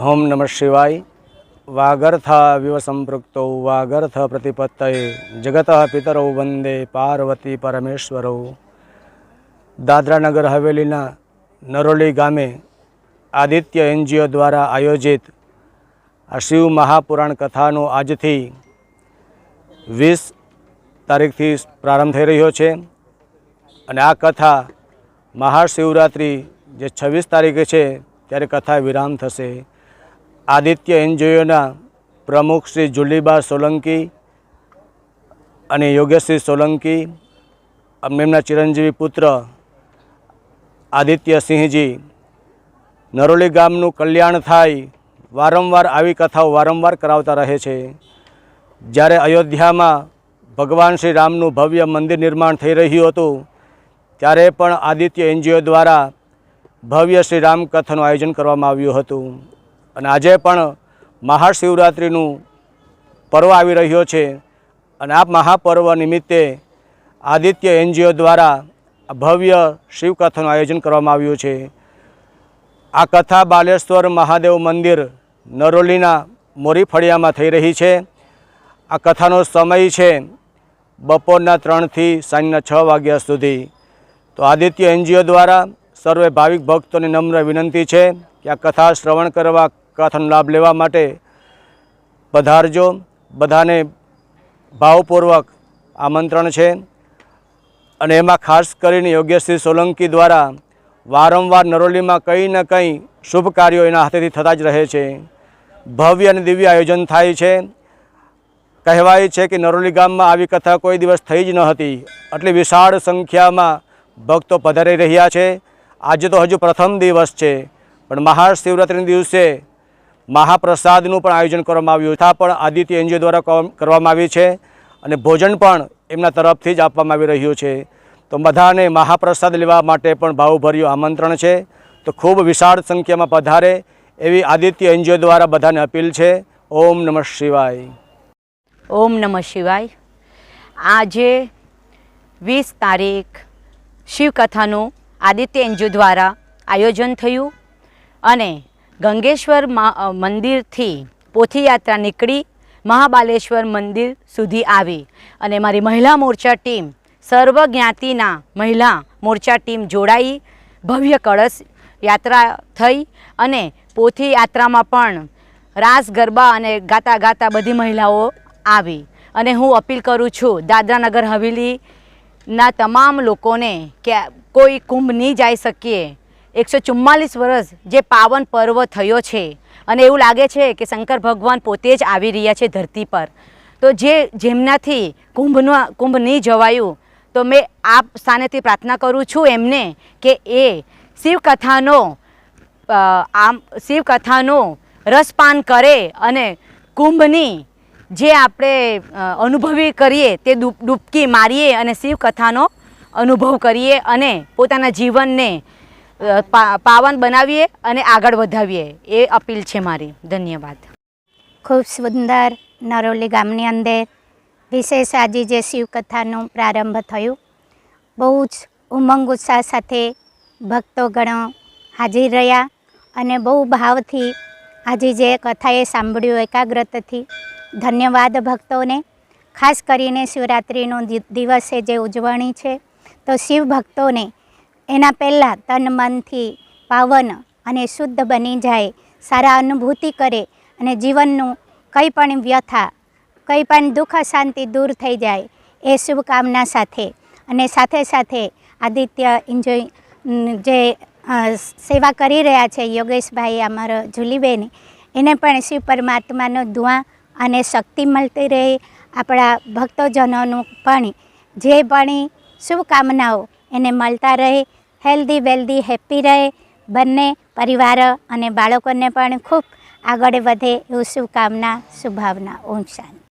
ઓમ નમઃ શિવાય. વાગર્થા વિવ સંપૃક્તો, વાગર્થ પ્રતિપત્તયે. જગત પિતરૌ વંદે પાર્વતી પરમેશ્વરૌ. દાદરાનગર હવેલીના નરોલી ગામે આદિત્ય એનજીઓ દ્વારા આયોજિત આ શિવ મહાપુરાણ કથાનો આજથી વીસ તારીખથી પ્રારંભ થઈ રહ્યો છે. અને આ કથા મહાશિવરાત્રિ જે છવ્વીસ તારીખે છે, ત્યારે કથા વિરામ થશે. આદિત્ય એનજીઓના પ્રમુખ શ્રી જુલીબા સોલંકી અને યોગેશ્રી સોલંકી એમના ચિરંજીવી પુત્ર આદિત્ય સિંહજી, નરોલી ગામનું કલ્યાણ થાય, વારંવાર આવી કથાઓ વારંવાર કરાવતા રહે છે. જ્યારે અયોધ્યામાં ભગવાન શ્રી રામનું ભવ્ય મંદિર નિર્માણ થઈ રહ્યું હતું, ત્યારે પણ આદિત્ય એનજીઓ દ્વારા ભવ્ય શ્રી રામ કથાનું આયોજન કરવામાં આવ્યું હતું. અને આજે પણ મહાશિવરાત્રિનું પર્વ આવી રહ્યો છે અને આ મહાપર્વ નિમિત્તે આદિત્ય એનજીઓ દ્વારા ભવ્ય શિવકથાનું આયોજન કરવામાં આવ્યું છે. આ કથા બાલેશ્વર મહાદેવ મંદિર નરોલીના મોરી ફળિયામાં થઈ રહી છે. આ કથાનો સમય છે બપોરના ત્રણથી સાંજના છ વાગ્યા સુધી. તો આદિત્ય એનજીઓ દ્વારા સર્વે ભાવિક ભક્તોને નમ્ર વિનંતી છે કે આ કથા શ્રવણ કરવા કથાનો લાભ લેવા માટે પધારજો. બધાને ભાવપૂર્વક આમંત્રણ છે. અને એમાં ખાસ કરીને યોગ્યશ્રી સોલંકી દ્વારા વારંવાર નરોલીમાં કંઈ ને કંઈ શુભ કાર્યો એના હાથેથી થતા જ રહે છે. ભવ્ય અને દિવ્ય આયોજન થાય છે. કહેવાય છે કે નરોલી ગામમાં આવી કથા કોઈ દિવસ થઈ જ ન હતી. આટલી વિશાળ સંખ્યામાં ભક્તો પધારી રહ્યા છે. આજે તો હજુ પ્રથમ દિવસ છે. પણ મહાશિવરાત્રિના દિવસે મહાપ્રસાદનું પણ આયોજન કરવામાં આવ્યું. તથા પણ આદિત્ય એનજીઓ દ્વારા કરવામાં આવી છે અને ભોજન પણ એમના તરફથી જ આપવામાં આવી રહ્યું છે. તો બધાને મહાપ્રસાદ લેવા માટે પણ ભાવભર્યું આમંત્રણ છે. તો ખૂબ વિશાળ સંખ્યામાં પધારે એવી આદિત્ય એનજીઓ દ્વારા બધાને અપીલ છે. ઓમ નમઃ શિવાય. ઓમ નમઃ શિવાય. આજે વીસ તારીખ શિવકથાનું આદિત્ય એનજીઓ દ્વારા આયોજન થયું અને ગંગેશ્વર મંદિરથી પોથીયાત્રા નીકળી, મહાબાલેશ્વર મંદિર સુધી આવી. અને મારી મહિલા મોરચા ટીમ સર્વ જ્ઞાતિના મહિલા મોરચા ટીમ જોડાઈ, ભવ્ય કળશ યાત્રા થઈ અને પોથી યાત્રામાં પણ રાસ, ગરબા અને ગાતા ગાતા બધી મહિલાઓ આવી. અને હું અપીલ કરું છું દાદરાનગર હવેલીના તમામ લોકોને કે કોઈ કુંભ નહીં જઈ શકીએ. એકસો ચુમ્માલીસ વર્ષ જે પાવન પર્વ થયો છે. અને એવું લાગે છે કે શંકર ભગવાન પોતે જ આવી રહ્યા છે ધરતી પર. તો જે જેમનાથી કુંભનો કુંભ નહીં જવાયું, તો મેં આપ સ્થાનેથી પ્રાર્થના કરું છું એમને કે એ શિવકથાનો આમ, શિવકથાનો રસપાન કરે અને કુંભની જે આપણે અનુભવી કરીએ તે ડૂબકી મારીએ અને શિવકથાનો અનુભવ કરીએ અને પોતાના જીવનને પાવન બનાવીએ અને આગળ વધાવીએ. એ અપીલ છે મારી. ધન્યવાદ. ખૂબ સુંદર નરોલી ગામની અંદર વિશેષ આજે જે શિવકથાનો પ્રારંભ થયું, બહુ જ ઉમંગ ઉત્સાહ સાથે ભક્તોગણો હાજર રહ્યા અને બહુ ભાવથી આજે જે કથાએ સાંભળ્યું એકાગ્રતાથી. ધન્યવાદ ભક્તોને. ખાસ કરીને શિવરાત્રિનો દિવસે જે ઉજવણી છે, તો શિવ ભક્તોને એના પહેલાં તન મનથી પાવન અને શુદ્ધ બની જાય, સારા અનુભૂતિ કરે અને જીવનનું કંઈ પણ વ્યથા, કંઈ પણ દુઃખ શાંતિ દૂર થઈ જાય એ શુભકામના સાથે. અને સાથે સાથે આદિત્ય એન્જોય જે સેવા કરી રહ્યા છે યોગેશભાઈ અમારો જુલીબેન એને પણ શિવ પરમાત્માનો ધુઆ અને શક્તિ મળતી રહે. આપણા ભક્તજનોનું પણ જે પણ શુભકામનાઓ એને મળતા રહે હેલ્ધી, વેલ્ધી હેપી રહે બંને પરિવાર અને બાળકોને પણ ખૂબ આગળ વધે એવું શુભકામના, શુભાવના, ઓમ શાંતિ.